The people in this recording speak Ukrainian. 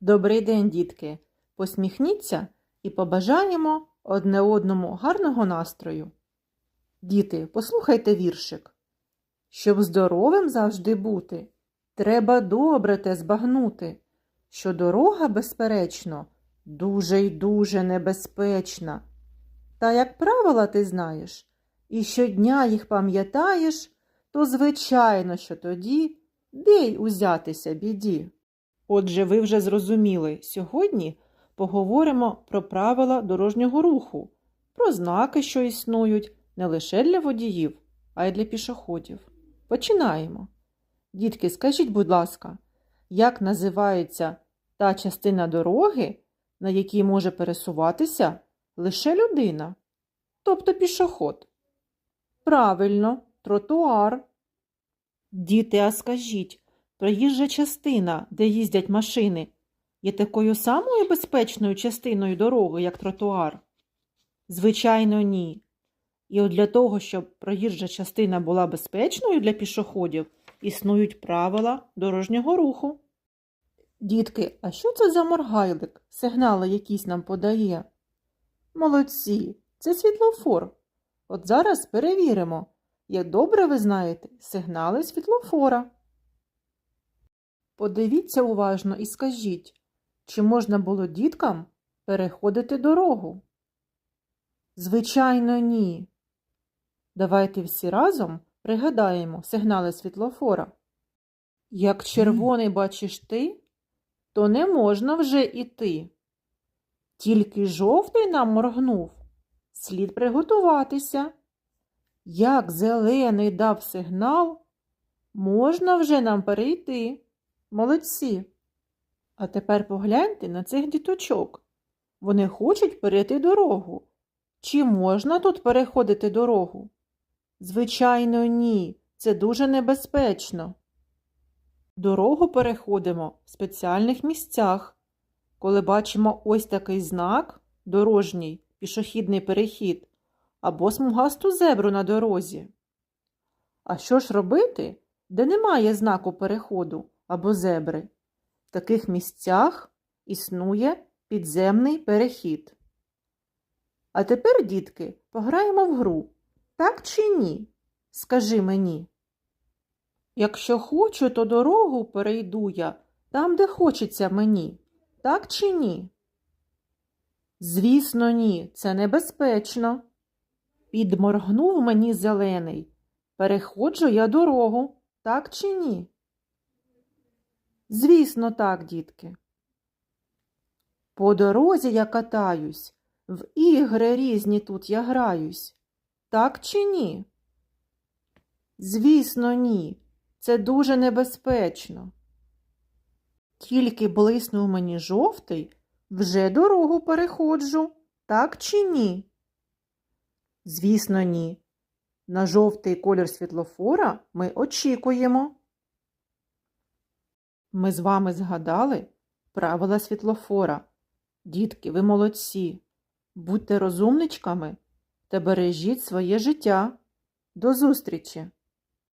Добрий день, дітки! Посміхніться і побажаємо одне одному гарного настрою. Діти, послухайте віршик. Щоб здоровим завжди бути, треба добре те збагнути, що дорога, безперечно, дуже й дуже небезпечна. Та як правила ти знаєш, і щодня їх пам'ятаєш, то звичайно, що тоді де й узятися біді. Отже, ви вже зрозуміли, сьогодні поговоримо про правила дорожнього руху, про знаки, що існують не лише для водіїв, а й для пішоходів. Починаємо. Дітки, скажіть, будь ласка, як називається та частина дороги, на якій може пересуватися лише людина, тобто пішоход? Правильно, тротуар. Діти, а скажіть, проїжджа частина, де їздять машини, є такою самою безпечною частиною дороги, як тротуар? Звичайно, ні. І от для того, щоб проїжджа частина була безпечною для пішоходів, існують правила дорожнього руху. Дітки, а що це за моргайлик? Сигнали якісь нам подає? Молодці, це світлофор. От зараз перевіримо, як добре ви знаєте сигнали світлофора. Подивіться уважно і скажіть, чи можна було діткам переходити дорогу? Звичайно, ні. Давайте всі разом пригадаємо сигнали світлофора. Як червоний бачиш ти, то не можна вже іти. Тільки жовтий нам моргнув, слід приготуватися. Як зелений дав сигнал, можна вже нам перейти. Молодці. А тепер погляньте на цих діточок. Вони хочуть перейти дорогу. Чи можна тут переходити дорогу? Звичайно, ні. Це дуже небезпечно. Дорогу переходимо в спеціальних місцях. Коли бачимо ось такий знак дорожній пішохідний перехід або смугасту зебру на дорозі. А що ж робити, де немає знаку переходу або зебри? В таких місцях існує підземний перехід. А тепер, дітки, пограємо в гру. Так чи ні? Скажи мені. Якщо хочу, то дорогу перейду я там, де хочеться мені. Так чи ні? Звісно, ні, це небезпечно. Підморгнув мені зелений. Переходжу я дорогу, так чи ні? Звісно, так, дітки. По дорозі я катаюсь, в ігри різні тут я граюсь. Так чи ні? Звісно, ні. Це дуже небезпечно. Тільки блиснув мені жовтий, вже дорогу переходжу, так чи ні? Звісно, ні. На жовтий колір світлофора ми очікуємо. Ми з вами згадали правила світлофора. Дітки, ви молодці. Будьте розумничками та бережіть своє життя. До зустрічі!